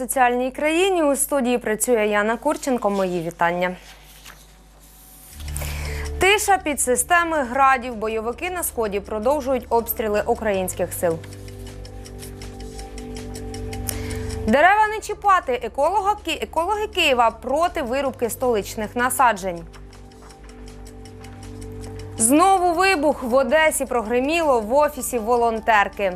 Соціальній країні. У студії працює Яна Курченко. Мої вітання. Тиша під системи градів. Бойовики на сході продовжують обстріли українських сил. Дерева не чіпати. Еколога, екологи Києва проти вирубки столичних насаджень. Знову вибух в Одесі прогреміло в офісі волонтерки.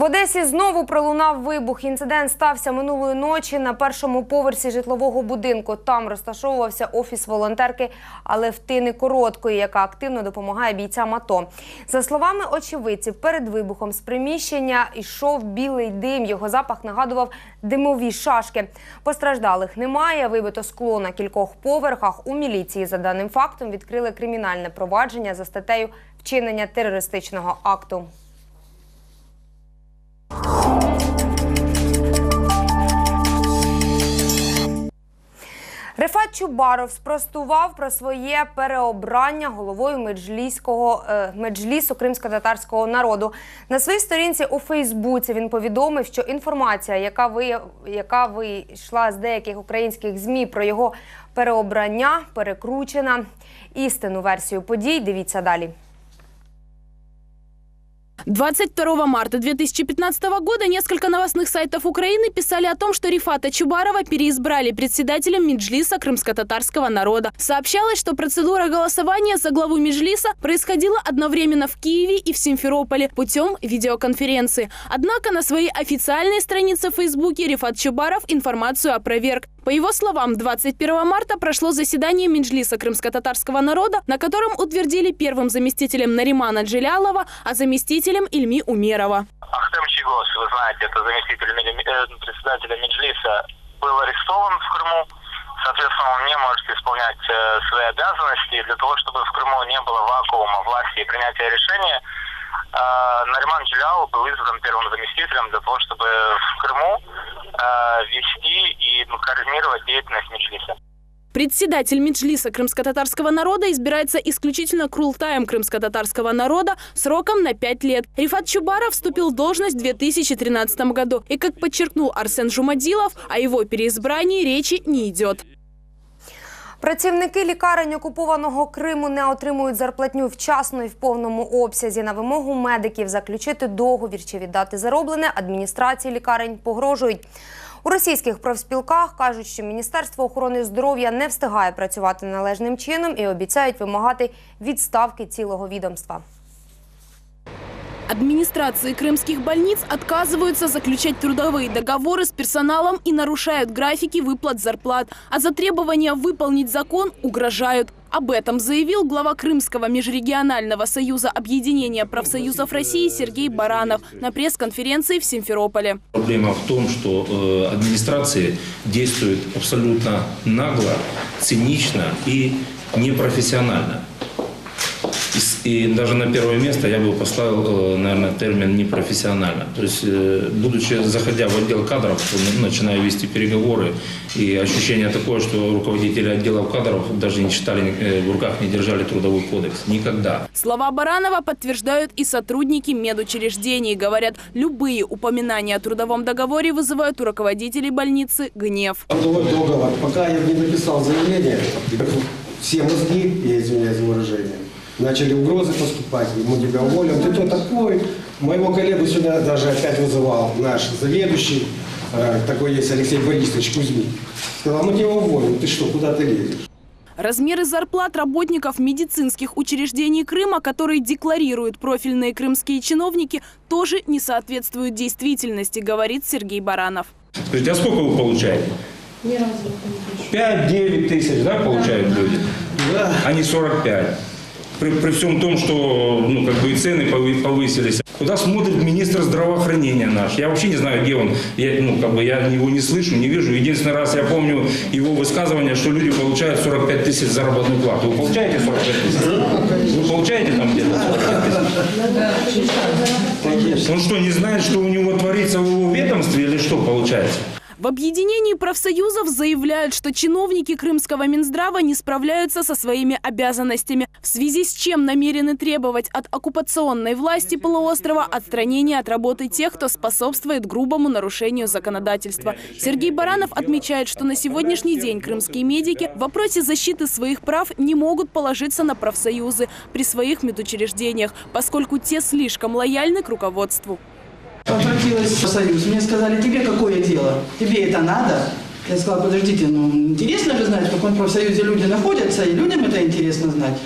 В Одесі знову пролунав вибух. Інцидент стався минулої ночі на першому поверсі житлового будинку. Там розташовувався офіс волонтерки Алевтини Короткої, яка активно допомагає бійцям АТО. За словами очевидців, перед вибухом з приміщення йшов білий дим. Його запах нагадував димові шашки. Постраждалих немає. Вибито скло на кількох поверхах. У міліції за даним фактом відкрили кримінальне провадження за статтею вчинення терористичного акту. Рефат Чубаров спростував про своє переобрання головою меджліського е, меджлісу кримсько-татарського народу. На своїй сторінці у Фейсбуці він повідомив, що інформація, яка ви яка вийшла з деяких українських змі про його переобрання, перекручена. Істинну версію подій дивіться далі. 22 марта 2015 года несколько новостных сайтов Украины писали о том, что Рифата Чубарова переизбрали председателем Меджлиса крымско-татарского народа. Сообщалось, что процедура голосования за главу Меджлиса происходила одновременно в Киеве и в Симферополе путем видеоконференции. Однако на своей официальной странице в Фейсбуке Рифат Чубаров информацию опроверг. По его словам, 21 марта прошло заседание Меджлиса крымско-татарского народа, на котором утвердили первым заместителем Наримана Джилялова, а заместителем Ильми Умерова. Ахтем Чигос, вы знаете, это заместитель э, председателя Меджлиса, был арестован в Крыму. Соответственно, он не может исполнять э, свои обязанности. И для того, чтобы в Крыму не было вакуума власти и принятия решения, э, Нариман Джилял был избран первым заместителем для того, чтобы в Крыму э, вести и ну, координировать деятельность Меджлиса. Председатель Меджлиса крымско-татарского народа избирается исключительно Крултаем крымско-татарского народа сроком на 5 лет. Рифат Чубаров вступил в должность в 2013 году. И, как подчеркнул Арсен Жумадилов, о его переизбрании речи не идет. Працівники лікарень окупованого Криму не отримують зарплатню вчасно і в повному обсязі. На вимогу медиків заключити договір чи віддати зароблене адміністрації лікарень погрожують. У російських профспілках кажуть, що Міністерство охорони здоров'я не встигає працювати належним чином і обіцяють вимагати відставки цілого відомства. Администрации крымских больниц отказываются заключать трудовые договоры с персоналом и нарушают графики выплат зарплат. А за требования выполнить закон угрожают. Об этом заявил глава Крымского межрегионального союза объединения профсоюзов России Сергей Баранов на пресс-конференции в Симферополе. Проблема в том, что э, администрации действуют абсолютно нагло, цинично и непрофессионально. И, и даже на первое место я бы поставил, э, наверное, термин непрофессионально. То есть, э, будучи, заходя в отдел кадров, начинаю вести переговоры, и ощущение такое, что руководители отделов кадров даже не читали, э, в руках не держали трудовой кодекс. Никогда. Слова Баранова подтверждают и сотрудники медучреждений. Говорят, любые упоминания о трудовом договоре вызывают у руководителей больницы гнев. Трудовой договор. Пока я не написал заявление, все мозги, я извиняюсь за выражение, начали угрозы поступать. Мы тебя уволим. Ты кто такой? Моего коллегу сюда даже опять вызывал наш заведующий, э, такой есть Алексей Борисович Кузьмин. Сказал, мы тебя уволим. Ты что, куда ты лезешь? Размеры зарплат работников медицинских учреждений Крыма, которые декларируют профильные крымские чиновники, тоже не соответствуют действительности, говорит Сергей Баранов. Скажите, а сколько вы получаете? Ни разу не 5-9 тысяч, да, получают люди? Да. А не 45. При, при всем том, что ну, как бы и цены повы- повысились. Куда смотрит министр здравоохранения наш? Я вообще не знаю, где он. Я, ну, как бы я его не слышу, не вижу. Единственный раз я помню его высказывание, что люди получают 45 тысяч заработную плату. Вы получаете 45 тысяч? Вы получаете там где-то 45 тысяч? Он что, не знает, что у него творится в его ведомстве или что получается? В объединении профсоюзов заявляют, что чиновники крымского Минздрава не справляются со своими обязанностями, в связи с чем намерены требовать от оккупационной власти полуострова отстранения от работы тех, кто способствует грубому нарушению законодательства. Сергей Баранов отмечает, что на сегодняшний день крымские медики в вопросе защиты своих прав не могут положиться на профсоюзы при своих медучреждениях, поскольку те слишком лояльны к руководству. Обратилась в союз, мне сказали, тебе какое дело? Тебе это надо? Я сказала, подождите, ну интересно же знать, в каком профсоюзе люди находятся, и людям это интересно знать.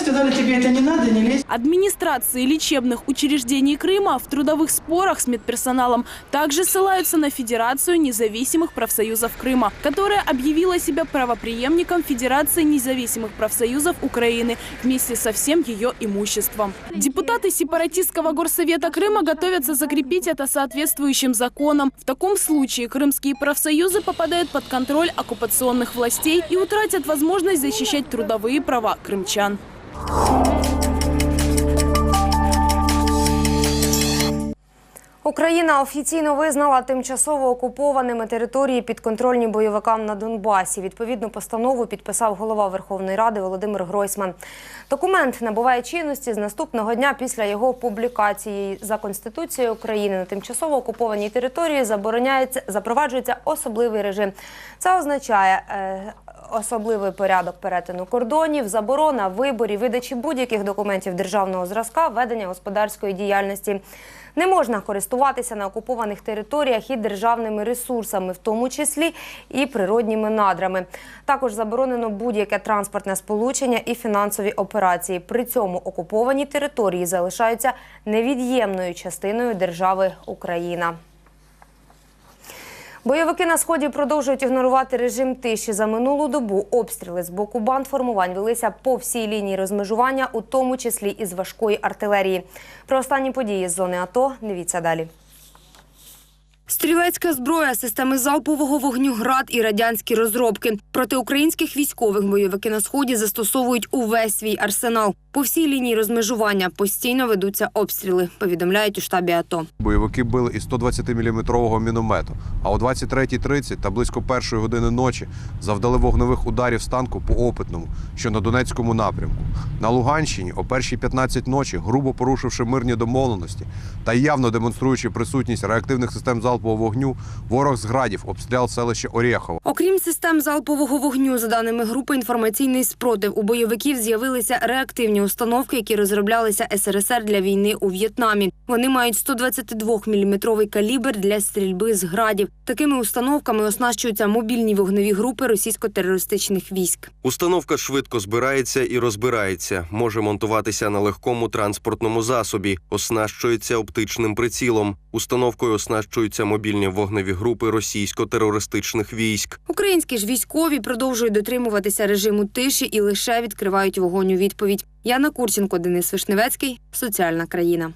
Мне сказали, тебе это не надо, не лезь. Администрации лечебных учреждений Крыма в трудовых спорах с медперсоналом также ссылаются на Федерацию независимых профсоюзов Крыма, которая объявила себя правопреемником Федерации независимых профсоюзов Украины вместе со всем ее имуществом. Депутаты сепаратистского горсовета Крыма готовятся закрепить это соответствующим законом. В таком случае крымские профсоюзы попадают под контроль оккупационных властей и утратят возможность защищать трудовые права крымчан. 哦。Україна офіційно визнала тимчасово окупованими території підконтрольні бойовикам на Донбасі. Відповідну постанову підписав голова Верховної Ради Володимир Гройсман. Документ набуває чинності з наступного дня після його публікації. За Конституцією України на тимчасово окупованій території забороняється запроваджується особливий режим. Це означає е, особливий порядок перетину кордонів, заборона виборів, видачі будь-яких документів державного зразка, ведення господарської діяльності. Не можна користуватися на окупованих територіях і державними ресурсами, в тому числі і природніми надрами. Також заборонено будь-яке транспортне сполучення і фінансові операції. При цьому окуповані території залишаються невід'ємною частиною держави Україна. Бойовики на сході продовжують ігнорувати режим тиші. За минулу добу обстріли з боку банд формувань велися по всій лінії розмежування, у тому числі із важкої артилерії. Про останні події з зони АТО дивіться далі. Стрілецька зброя, системи залпового вогню град і радянські розробки. Проти українських військових бойовики на сході застосовують увесь свій арсенал. По всій лінії розмежування постійно ведуться обстріли. Повідомляють у штабі АТО. Бойовики били із 120-мм міномету, а о 23.30 та близько першої години ночі завдали вогневих ударів з танку по опитному, що на Донецькому напрямку. На Луганщині о першій 15 ночі, грубо порушивши мирні домовленості та явно демонструючи присутність реактивних систем залпового вогню, ворог з градів обстріляв селище Орєхово. Окрім систем залпового вогню, за даними групи інформаційний спротив, у бойовиків з'явилися реактивні установки, які розроблялися СРСР для війни у В'єтнамі. Вони мають 122-мм калібр для стрільби з градів. Такими установками оснащуються мобільні вогневі групи російсько-терористичних військ. Установка швидко збирається і розбирається, може монтуватися на легкому транспортному засобі, оснащується оптичним прицілом. Установкою оснащуються мобільні вогневі групи російсько-терористичних військ. Українські ж військові продовжують дотримуватися режиму тиші і лише відкривають вогонь у відповідь. Яна Курченко, Денис Вишневецький. Соціальна країна.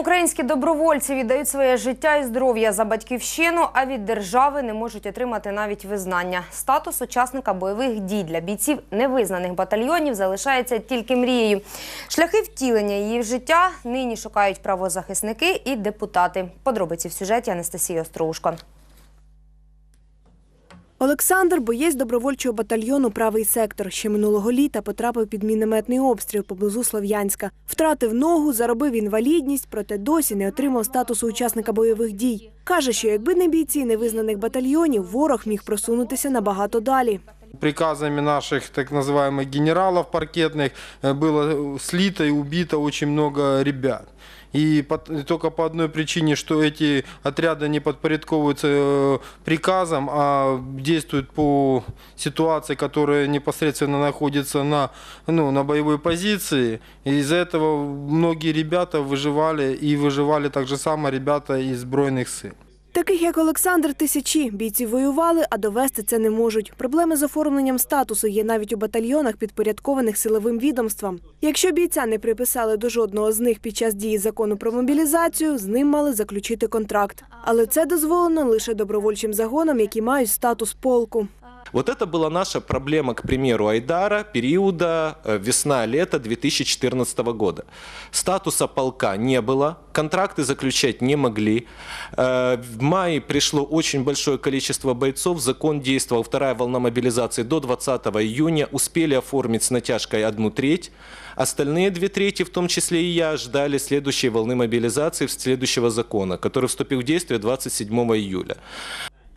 Українські добровольці віддають своє життя і здоров'я за батьківщину, а від держави не можуть отримати навіть визнання. Статус учасника бойових дій для бійців невизнаних батальйонів залишається тільки мрією. Шляхи втілення її в життя нині шукають правозахисники і депутати. Подробиці в сюжеті Анастасії Остроушко. Олександр, боєць добровольчого батальйону Правий сектор, ще минулого літа потрапив під мінометний обстріл поблизу Слов'янська. Втратив ногу, заробив інвалідність, проте досі не отримав статусу учасника бойових дій. Каже, що якби не бійці невизнаних батальйонів, ворог міг просунутися набагато далі. Приказами наших так называемых генералов паркетных э, было слито и убито очень много ребят. И по- и только по одной причине, что эти отряды не подпорядковываются э, приказам, а действуют по ситуации, которая непосредственно находится на, ну, на боевой позиции. Из-за этого многие ребята выживали, и выживали так же само ребята из сбройных сил. Таких як Олександр, тисячі бійці воювали, а довести це не можуть. Проблеми з оформленням статусу є навіть у батальйонах, підпорядкованих силовим відомствам. Якщо бійця не приписали до жодного з них під час дії закону про мобілізацію, з ним мали заключити контракт. Але це дозволено лише добровольчим загонам, які мають статус полку. Вот это была наша проблема, к примеру, Айдара периода э, весна-лето 2014 года. Статуса полка не было, контракты заключать не могли. Э, В мае пришло очень большое количество бойцов, закон действовал, вторая волна мобилизации до 20 июня, успели оформить с натяжкой одну треть. Остальные две трети, в том числе и я, ждали следующей волны мобилизации, следующего закона, который вступил в действие 27 июля.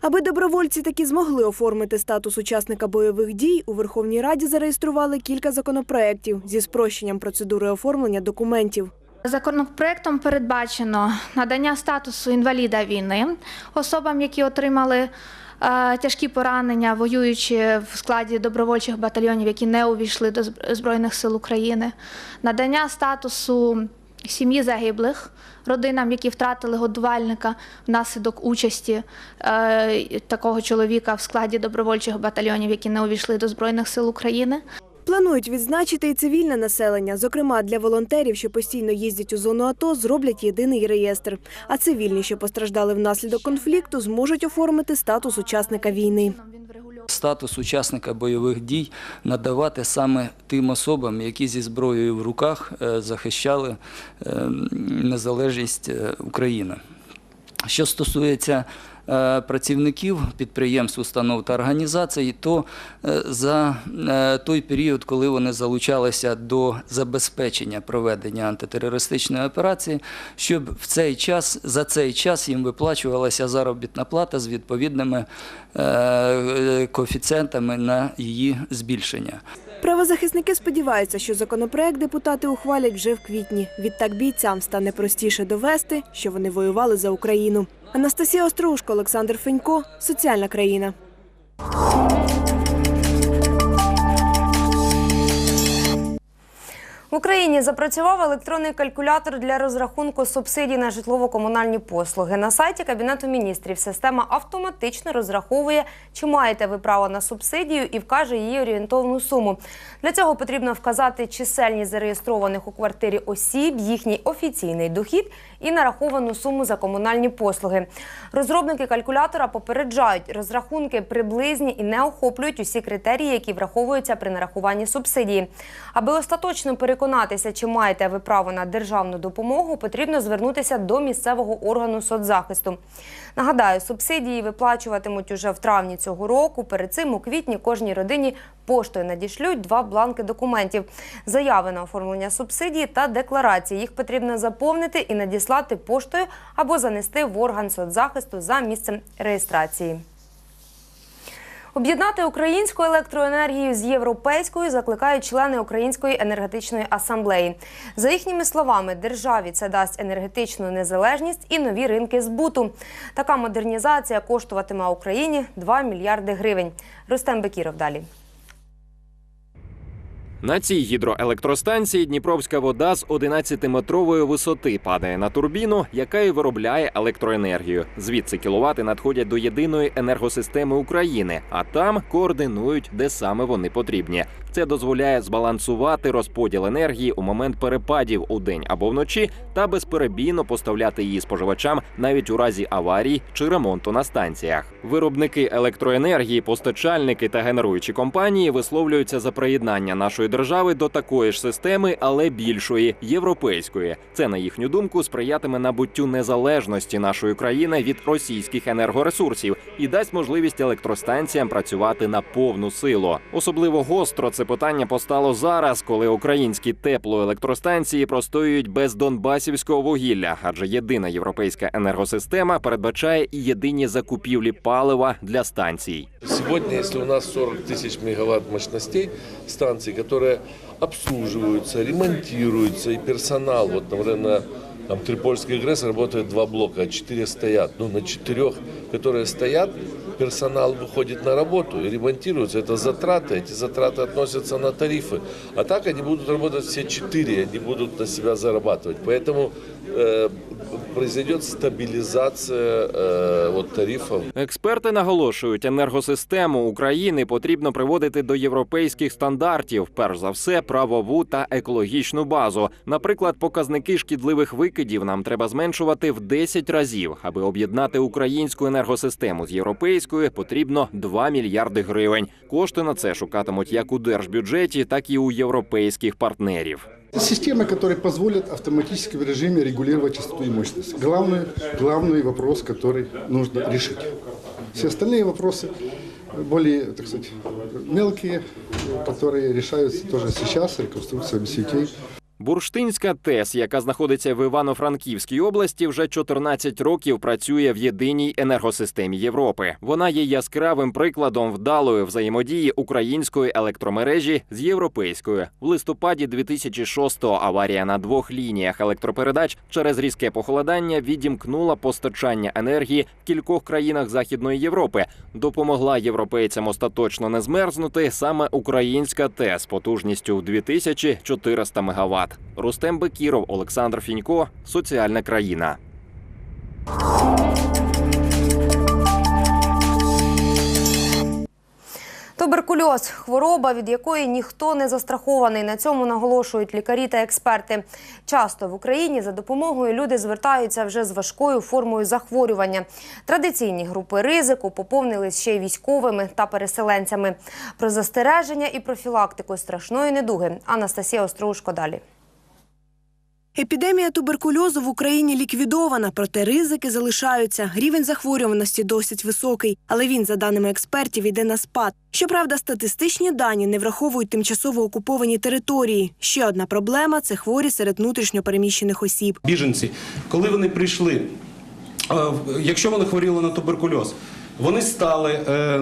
Аби добровольці таки змогли оформити статус учасника бойових дій, у Верховній Раді зареєстрували кілька законопроєктів зі спрощенням процедури оформлення документів. Законопроектом передбачено надання статусу інваліда війни особам, які отримали е, тяжкі поранення, воюючи в складі добровольчих батальйонів, які не увійшли до Збройних сил України, надання статусу сім'ї загиблих, родинам, які втратили годувальника внаслідок участі е, такого чоловіка в складі добровольчих батальйонів, які не увійшли до Збройних сил України. Планують відзначити і цивільне населення. Зокрема, для волонтерів, що постійно їздять у зону АТО, зроблять єдиний реєстр. А цивільні, що постраждали внаслідок конфлікту, зможуть оформити статус учасника війни. Статус учасника бойових дій надавати саме тим особам, які зі зброєю в руках е, захищали е, незалежність е, України. Що стосується працівників підприємств, установ та організацій, то е, за е, той період, коли вони залучалися до забезпечення проведення антитерористичної операції, щоб в цей час за цей час їм виплачувалася заробітна плата з відповідними е, коефіцієнтами на її збільшення. Правозахисники сподіваються, що законопроект депутати ухвалять вже в квітні. Відтак бійцям стане простіше довести, що вони воювали за Україну. Анастасія Острушко, Олександр Фенько, Соціальна країна. В Україні запрацював електронний калькулятор для розрахунку субсидій на житлово-комунальні послуги. На сайті Кабінету міністрів система автоматично розраховує, чи маєте ви право на субсидію і вкаже її орієнтовну суму. Для цього потрібно вказати чисельність зареєстрованих у квартирі осіб, їхній офіційний дохід і нараховану суму за комунальні послуги. Розробники калькулятора попереджають, розрахунки приблизні і не охоплюють усі критерії, які враховуються при нарахуванні субсидії. Аби остаточно переконатися, чи маєте ви право на державну допомогу, потрібно звернутися до місцевого органу соцзахисту. Нагадаю, субсидії виплачуватимуть уже в травні цього року. Перед цим у квітні кожній родині поштою надішлють два бланки документів: заяви на оформлення субсидії та декларації. Їх потрібно заповнити і надіслати поштою або занести в орган соцзахисту за місцем реєстрації. Об'єднати українську електроенергію з європейською закликають члени Української енергетичної асамблеї. За їхніми словами, державі це дасть енергетичну незалежність і нові ринки збуту. Така модернізація коштуватиме Україні 2 мільярди гривень. Рустем Бекіров далі. На цій гідроелектростанції Дніпровська вода з 11-метрової висоти падає на турбіну, яка і виробляє електроенергію. Звідси кіловати надходять до єдиної енергосистеми України, а там координують, де саме вони потрібні. Це дозволяє збалансувати розподіл енергії у момент перепадів у день або вночі та безперебійно поставляти її споживачам навіть у разі аварій чи ремонту на станціях. Виробники електроенергії, постачальники та генеруючі компанії висловлюються за приєднання нашої держави до такої ж системи, але більшої європейської. Це на їхню думку сприятиме набуттю незалежності нашої країни від російських енергоресурсів і дасть можливість електростанціям працювати на повну силу. Особливо гостро це питання постало зараз, коли українські теплоелектростанції простоюють без донбасівського вугілля, адже єдина європейська енергосистема передбачає і єдині закупівлі палива для станцій. Сегодня, если у нас 40 тысяч мегаватт мощностей станций, которые обслуживаются, ремонтируются, и персонал, вот, например, на там, Трипольской ГРЭС работает два блока, а четыре стоят. Ну, на четырех, которые стоят, персонал выходит на работу и ремонтируется. Это затраты, эти затраты относятся на тарифы. А так они будут работать все четыре, они будут на себя зарабатывать. Поэтому э, произойдет стабилизация э, вот, тарифов. Експерти наголошують, енергосистему України потрібно приводити до європейських стандартів, перш за все, правову та екологічну базу. Наприклад, показники шкідливих викидів нам треба зменшувати в 10 разів, аби об'єднати українську енергосистему з європейською. Зеленської потрібно 2 мільярди гривень. Кошти на це шукатимуть як у держбюджеті, так і у європейських партнерів. Системы, которые позволят автоматически в режиме регулировать частоту и мощность. Главный, главный вопрос, который нужно решить. Все остальные вопросы более, так сказать, мелкие, которые решаются тоже сейчас реконструкциями сетей. Бурштинська ТЕС, яка знаходиться в Івано-Франківській області, вже 14 років працює в єдиній енергосистемі Європи. Вона є яскравим прикладом вдалої взаємодії української електромережі з європейською. В листопаді 2006-го аварія на двох лініях електропередач через різке похолодання відімкнула постачання енергії в кількох країнах Західної Європи. Допомогла європейцям остаточно не змерзнути саме українська ТЕС потужністю в 2400 МВт. Рустем Бекіров, Олександр Фінько, Соціальна країна. Туберкульоз хвороба, від якої ніхто не застрахований. На цьому наголошують лікарі та експерти. Часто в Україні за допомогою люди звертаються вже з важкою формою захворювання. Традиційні групи ризику поповнились ще й військовими та переселенцями. Про застереження і профілактику страшної недуги Анастасія Остроушко далі. Епідемія туберкульозу в Україні ліквідована, проте ризики залишаються. Рівень захворюваності досить високий, але він, за даними експертів, йде на спад. Щоправда, статистичні дані не враховують тимчасово окуповані території. Ще одна проблема це хворі серед внутрішньопереміщених осіб. Біженці, коли вони прийшли, е, якщо вони хворіли на туберкульоз, вони стали е,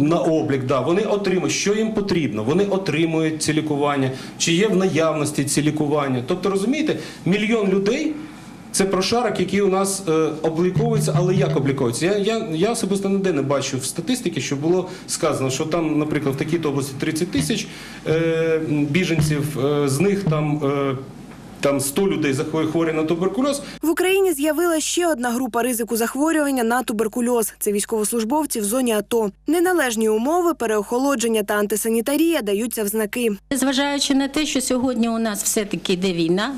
на облік. да, вони отримують, що їм потрібно. Вони отримують ці лікування, чи є в наявності ці лікування. Тобто, розумієте, мільйон людей. Це прошарок, який у нас е, обліковується, але як обліковується? Я, я, я особисто ніде не бачу в статистиці, що було сказано, що там, наприклад, в такій-то області 30 тисяч е, біженців, е, з них там, е, там 100 людей захворі хворі на туберкульоз, В Україні з'явила ще одна група ризику захворювання на туберкульоз. Це військовослужбовці в зоні АТО. Неналежні умови, переохолодження та антисанітарія даються в знаки. Зважаючи на те, що сьогодні у нас все-таки йде війна.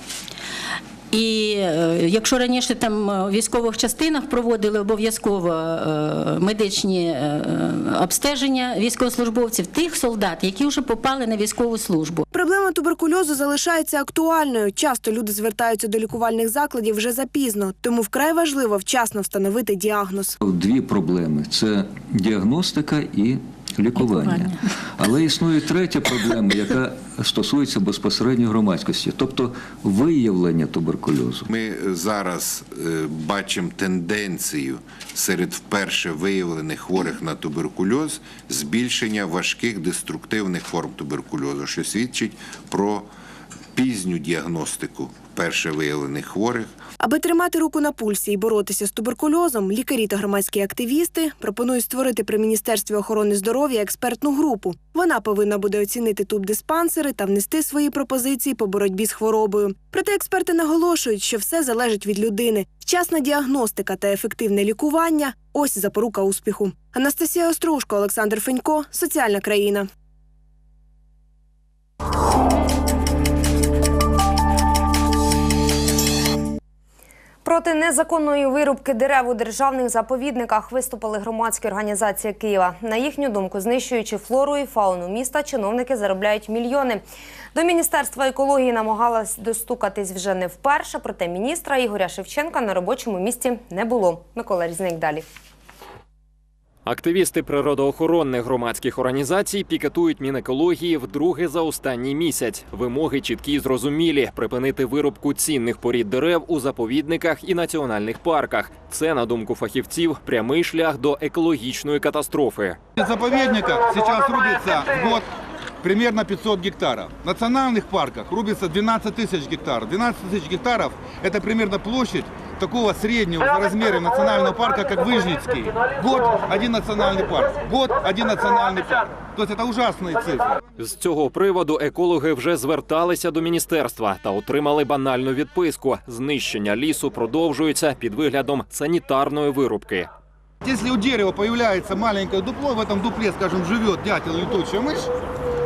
І е, якщо раніше там е, в військових частинах проводили обов'язково е, медичні е, обстеження військовослужбовців, тих солдат, які вже попали на військову службу. Проблема туберкульозу залишається актуальною. Часто люди звертаються до лікувальних закладів вже запізно, тому вкрай важливо вчасно встановити діагноз. Дві проблеми: це діагностика і лікування. Але існує третя проблема, яка стосується безпосередньо громадськості, тобто виявлення туберкульозу. Ми зараз е, бачимо тенденцію серед вперше виявлених хворих на туберкульоз збільшення важких деструктивних форм туберкульозу, що свідчить про пізню діагностику вперше виявлених хворих. Аби тримати руку на пульсі і боротися з туберкульозом, лікарі та громадські активісти пропонують створити при міністерстві охорони здоров'я експертну групу. Вона повинна буде оцінити тубдиспансери та внести свої пропозиції по боротьбі з хворобою. Проте експерти наголошують, що все залежить від людини. Вчасна діагностика та ефективне лікування ось запорука успіху. Анастасія Острушко, Олександр Фенько, соціальна країна. Проти незаконної вирубки дерев у державних заповідниках виступили громадські організації Києва. На їхню думку, знищуючи флору і фауну міста, чиновники заробляють мільйони. До міністерства екології намагалась достукатись вже не вперше. Проте міністра Ігоря Шевченка на робочому місці не було. Микола Різник далі. Активісти природоохоронних громадських організацій пікетують Мінекології вдруге за останній місяць. Вимоги чіткі й зрозумілі: припинити виробку цінних порід дерев у заповідниках і національних парках. Це, на думку фахівців, прямий шлях до екологічної катастрофи. В заповідниках зараз рубится в год примерно 500 гектаров. В национальных парках рубится 12 тысяч гектаров. 12 тысяч гектаров – это примерно площадь такого среднего за размером национального парка, как Выжницкий. Год – один национальный парк. Год – один национальный парк. То есть это ужасные цифры. З цього приводу екологи вже зверталися до міністерства та отримали банальну відписку. Знищення лісу продовжується під виглядом санітарної вирубки. Если у дерева появляется маленькое дупло, в этом дупле, скажем, живет дятел или летучая мышь,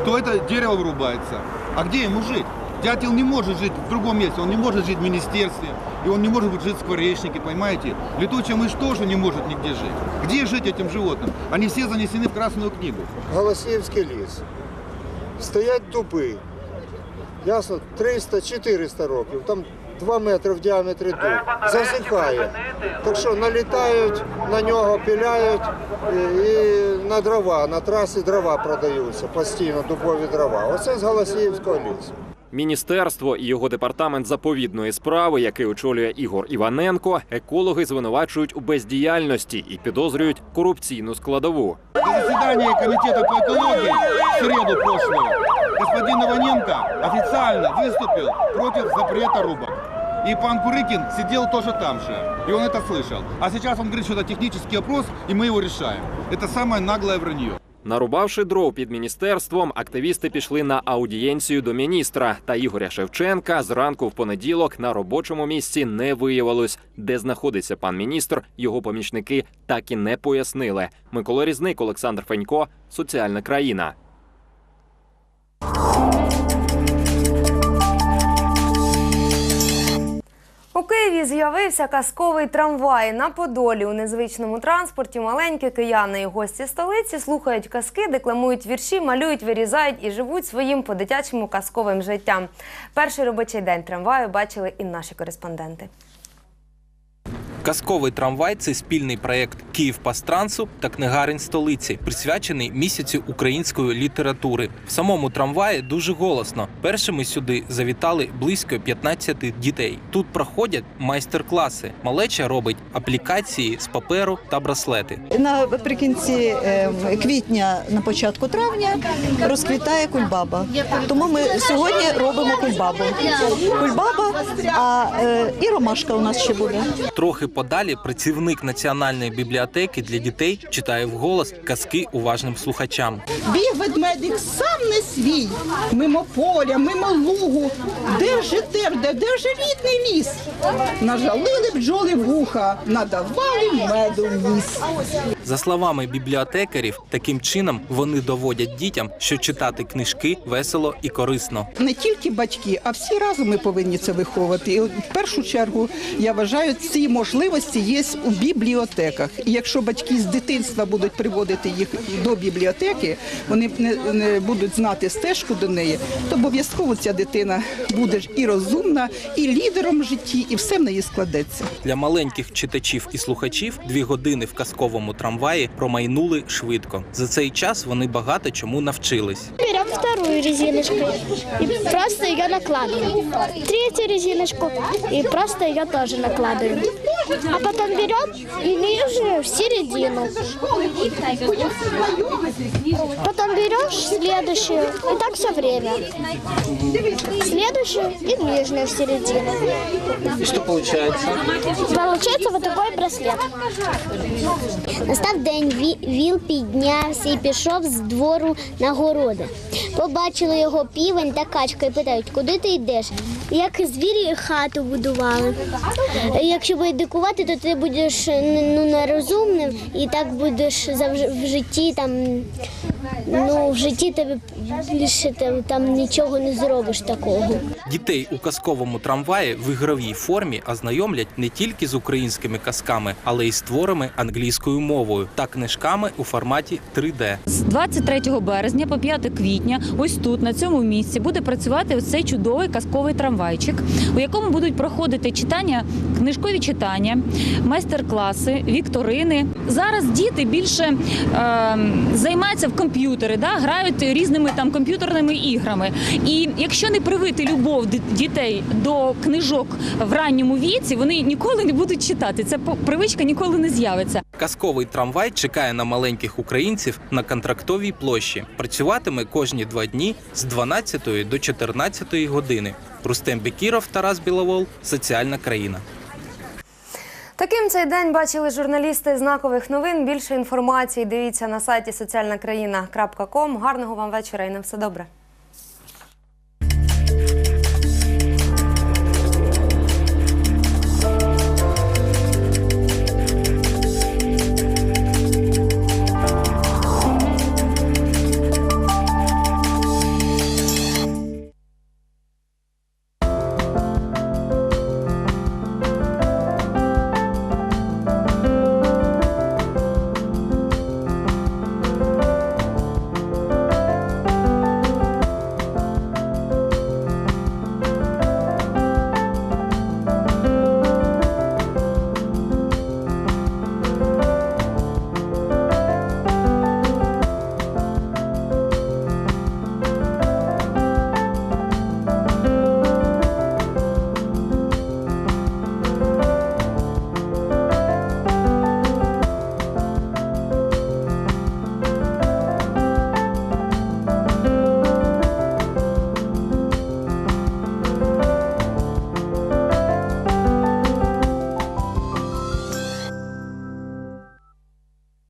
то это дерево вырубается. А где ему жить? Дятел не может жить в другом месте, он не может жить в министерстве, и он не может быть жить в скворечнике, понимаете? Летучая мышь тоже не может нигде жить. Где жить этим животным? Они все занесены в Красную книгу. Голосіївський ліс. Стоять дуби. Ясно, 300-400 років. Там 2 метри в діаметрі дуб. Засихає. Так що налітають на нього, піляють і, і на дрова, на трасі дрова продаються постійно, дубові дрова. Оце з Голосіївського лісу. Міністерство і його департамент заповідної справи, який очолює Ігор Іваненко, екологи звинувачують у бездіяльності і підозрюють корупційну складову. На заседании Комитета по экологии в среду прошлую господин Иваненко официально выступил против запрета рубок. И пан Курыкин сидел тоже там же, и он это слышал. А сейчас он говорит, что это технический опрос, и мы его решаем. Это самое наглое вранье. Нарубавши дров під міністерством, активісти пішли на аудієнцію до міністра. Та Ігоря Шевченка зранку в понеділок на робочому місці не виявилось. Де знаходиться пан міністр, його помічники так і не пояснили. Микола Різник, Олександр Фенько, Соціальна країна. У Києві з'явився казковий трамвай на Подолі. У незвичному транспорті маленькі кияни і гості столиці слухають казки, декламують вірші, малюють, вирізають і живуть своїм по-дитячому казковим життям. Перший робочий день трамваю бачили і наші кореспонденти. Казковий трамвай це спільний проєкт Київпастрансу та книгарень столиці, присвячений місяцю української літератури. В самому трамваї дуже голосно. Першими сюди завітали близько 15 дітей. Тут проходять майстер-класи. Малеча робить аплікації з паперу та браслети. Наприкінці е, квітня, на початку травня розквітає кульбаба. Тому ми сьогодні робимо кульбабу. Кульбаба, а е, і ромашка у нас ще буде. Трохи подалі працівник національної бібліотеки для дітей читає вголос казки уважним слухачам. Біг ведмедик сам не свій, мимо поля, мимо лугу. Де ж терде, де, вже рідний ліс? Нажалили бджоли вуха, надавали меду в ніс. За словами бібліотекарів, таким чином вони доводять дітям, що читати книжки весело і корисно. Не тільки батьки, а всі разом ми повинні це виховувати. І в першу чергу я вважаю, ці можливості є у бібліотеках. І якщо батьки з дитинства будуть приводити їх до бібліотеки, вони не, будуть знати стежку до неї, то обов'язково ця дитина буде і розумна, і лідером в житті, і все в неї складеться. Для маленьких читачів і слухачів дві години в казковому трамваї промайнули швидко. За цей час вони багато чому навчились. Берем вторую резиночку и просто ее накладываем. Третью резиночку и просто ее тоже накладываем. А потом берем и нижнюю в середину. Потом берешь следующую, и так все время. Следующую и нижнюю в середину. И что получается? Получается вот такой браслет. Настав день, Ві- віл піднявся і пішов з двору на городи. Побачили його півень та качка і питають, куди ти йдеш? Як звірі хату будували. Якщо будеш дикувати, то ти будеш ну, нерозумним і так будеш в житті там. Ну, в житті тебе більше там, там нічого не зробиш такого. Дітей у казковому трамваї в ігровій формі ознайомлять не тільки з українськими казками, але й з творами англійською мовою та книжками у форматі 3D. З 23 березня по 5 квітня, ось тут, на цьому місці, буде працювати ось цей чудовий казковий трамвайчик, у якому будуть проходити читання, книжкові читання, майстер-класи, вікторини. Зараз діти більше е, займаються в комп'ютери, да, грають різними там комп'ютерними іграми. І якщо не привити любов дітей до книжок в ранньому віці, вони ніколи не будуть читати. Ця привичка ніколи не з'явиться. Казковий трамвай чекає на маленьких українців на контрактовій площі. Працюватиме кожні два дні з 12 до 14 години. Рустем Бекіров, Тарас Біловол, Соціальна країна. Таким цей день бачили журналісти знакових новин. Більше інформації дивіться на сайті соціальна країна.ком. Гарного вам вечора і на все добре.